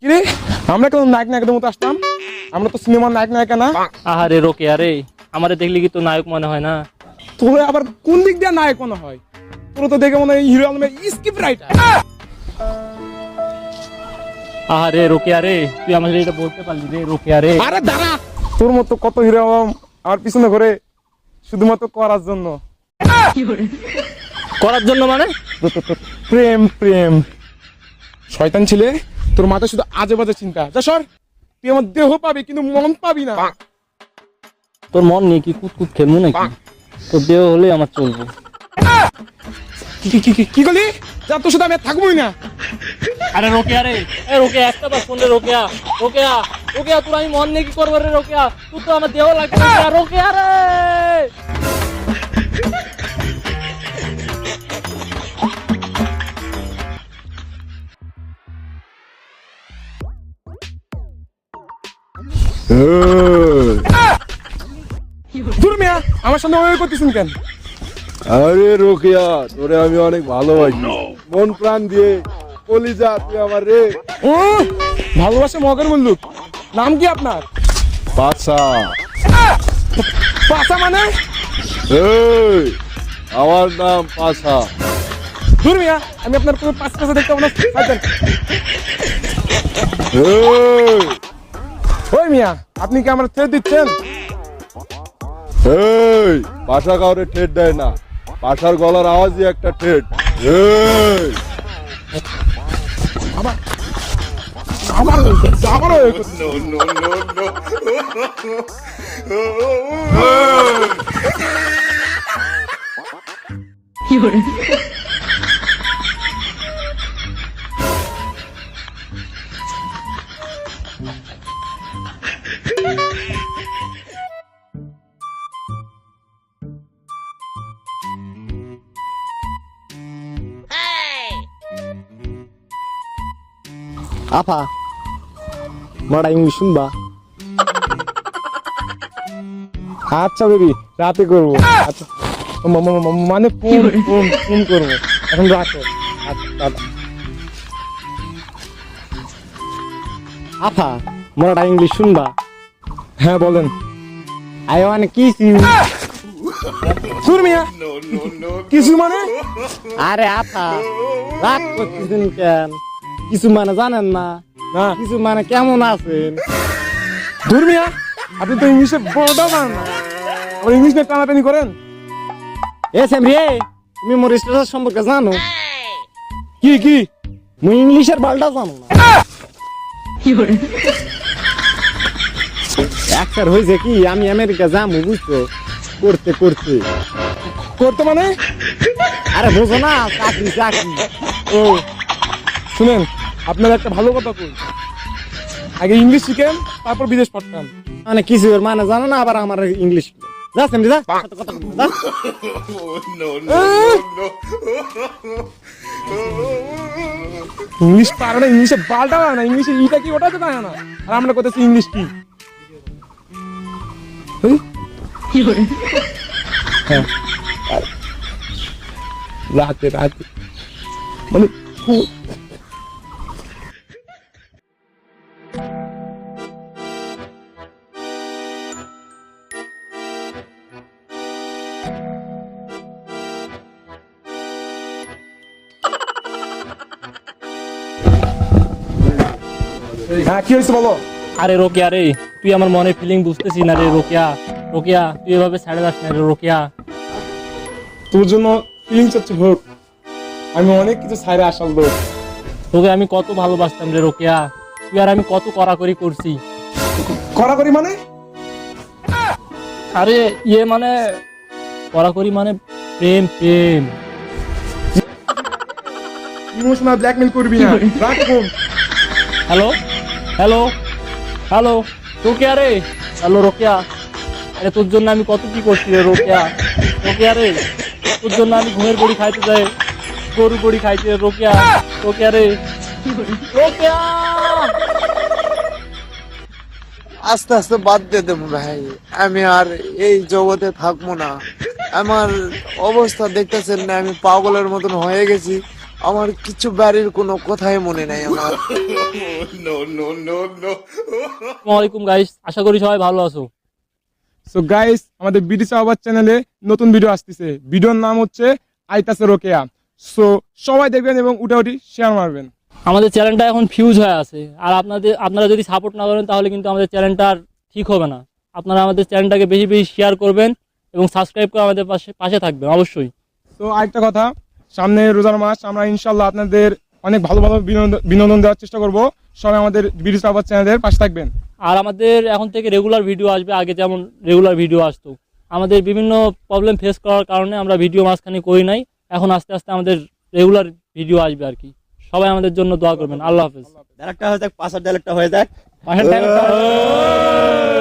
কিরে? আমরা কেন নায়ক নায়কের মতো আসতাম? আমরা তো সিনেমার নায়ক নায়িকা না? আহারে রোকে আরে। আমারে দেখলে কি তো নায়ক মনে হয় না? তোর আবার কোন দিক দিয়ে নায়ক মনে হয়? তোর তো দেখে মনে হয় হিরো আলমের স্ক্রিপ্ট রাইটার আহারে রোকে আরে। তুই আমাদের এটা বলতে পারলি রে রোকে আরে। আরে দাঁড়া। তোর মতো কত হিরো আলম আমার পিছনে ঘরে শুধুমাত্র করার জন্য। করার জন্য মানে? প্রেম প্রেম। শয়তান ছিলে তোর মাথায় শুধু আজে বাজে চিন্তা। যা সর তুই আমার দেহ পাবি কিন্তু মন পাবি না। তোর মন নিয়ে কি কুতকুত খেলব নাকি? তোর দেহ হলে আমার চলবো। কি কি- কি কি- কি করলি? যা তোর সাথে আমি থাকবোই না। আরে রোকে আরে রোকে একটা বার ফোন রোকেয়া। রোকেয়া। রোকেয়া তোর আমি মন নিয়ে কি করব রে রোকেয়া? তুই তো আমার দেহ লাগবে রোকেয়া রোকে আরে দূর মিয়া আমার সঙ্গে ওই করতেছেন কেন? আরে রোকিয়া তোরে আমি অনেক ভালোবাসি। মন প্রাণ দিয়ে কলিজা তুই আমার রে। ও ভালোবাসে মগের বন্ধুক নাম কি আপনার? বাচ্চা পাশা মানে? এই আমার নাম পাশা দূর মিয়া আমি আপনার কোনো পাঁচ পাশে দেখতে পাবো না। ওই মিয়া আপনি কি আমার ছেড়ে দিচ্ছেন? এই পাশা কাউরে ঠেট দেয় না। পাশার গলার আওয়াজই একটা ঠেট এই। আবার 나가라 이거 나가라 이거 이거를 아파 মারা ইংলিশ শুনবা। আচ্ছা বেবি, রাতে করব। আচ্ছা। মানে ফোন ফোন ফোন করব। এখন রাখো। আচ্ছা টাটা। আপা মারা ইংলিশ শুনবা। হ্যাঁ বলেন। আই ওয়ান কিস ইউ সুর মিয়া। কিছু মানে? আরে আপা রাগ করতেছেন কেন? কিছু মানে জানেন না। না? কিছু মানে কেমন আছেন? দূর মিয়া আপনি তো ইংলিশে বড়টা পারেন না। আবার ইংলিশ নিয়ে টানাটানি করেন? এ সেম রে তুমি মোর স্টেটাস সম্পর্কে জানো? কি কি? মুই ইংলিশের বালটা জানো না। একসার হয়েছে কি? আমি আমেরিকা যাব বুঝছ? করতে করতে। করতে মানে? আরে বোঝো না চাকরি চাকরি। ও শুনেন আপনার একটা ভালো কথা কই। আগে ইংলিশ শিখেন তারপর বিদেশ পাঠান মানে কিছু মানে জানো না আবার আমার ইংলিশ যা যা। ইংলিশ পারে না ইংলিশে বালটা পারে না ইংলিশে ইটা কি পারে না। আর আমরা ইংলিশ কি? হুম? হ্যাঁ। রাতে রাতে। মানে হ্যাঁ কি হয়েছে বলো? আরে রোকেয়া রে তুই আমার মনের ফিলিং বুঝতেছি না রে রোকেয়া। রোকেয়া তুই এভাবে ছাড়ে যাস না রে রোকেয়া। তোর জন্য হচ্ছে হোক। আমি অনেক কিছু লোক তোকে আমি কত ভালোবাসতাম রে রোকেয়া। তুই আর আমি কত কড়াকড়ি করছি। কড়াকড়ি মানে? আরে ইয়ে মানে কড়াকড়ি মানে প্রেম প্রেম। ইমোশনাল ব্ল্যাকমেল করবি না। রাখ phone hello? Hello hello Rokeya রে? হ্যালো রোকেয়া আরে, তোর জন্য আমি কত কি করছি রে রোকেয়া রোকেয়া রে, তোর জন্য আমি ঘুমের বড়ি খাইতে যাই। গরু বড়ি খাইতে রোকেয়া রোকেয়া রে। রোকেয়া আস্তে আস্তে বাদ দিয়ে দেবো ভাই আমি আর এই জগতে থাকব না। আমার অবস্থা দেখতেছেন না, আমি পাগলের মতন হয়ে গেছি। আমার কিছু বাড়ির কোনো কথাই মনে নাই আমার। আসসালামু আলাইকুম গাইস আশা করি সবাই ভালো আছো। সো গাইস আমাদের বিডি সাহাবাদ চ্যানেলে নতুন ভিডিও আসতেছে। ভিডিওর নাম হচ্ছে আইতাসে রোকেয়া। সো সবাই দেখবেন এবং উঠে উঠি শেয়ার মারবেন। আমাদের চ্যানেলটা এখন ফিউজ হয়ে আছে। আর আপনাদের আপনারা যদি সাপোর্ট না করেন তাহলে কিন্তু আমাদের চ্যানেলটা আর ঠিক হবে না। আপনারা আমাদের চ্যানেলটাকে বেশি বেশি শেয়ার করবেন এবং সাবস্ক্রাইব করে আমাদের পাশে পাশে থাকবেন অবশ্যই। তো আরেকটা কথা। সামনে রোজার মাস আমরা ইনশাল্লাহ আপনাদের অনেক ভালো ভালো বিনোদন- বিনোদন দেওয়ার চেষ্টা করব। সবাই আমাদের বিডি সাহাবাদ চ্যানেলের পাশে থাকবেন। আর আমাদের এখন থেকে রেগুলার ভিডিও আসবে আগে যেমন রেগুলার ভিডিও আসতো। আমাদের বিভিন্ন প্রবলেম ফেস করার কারণে আমরা ভিডিও মাঝখানে করি নাই এখন আস্তে আস্তে আমাদের রেগুলার ভিডিও আসবে আর কি। সবাই আমাদের জন্য দোয়া করবেন। আল্লাহ হাফেজ। ডাইরেক্টর হয়ে যাক পাঁচের ডাইরেক্টর হয়ে যাক। পাশের dialogue টা-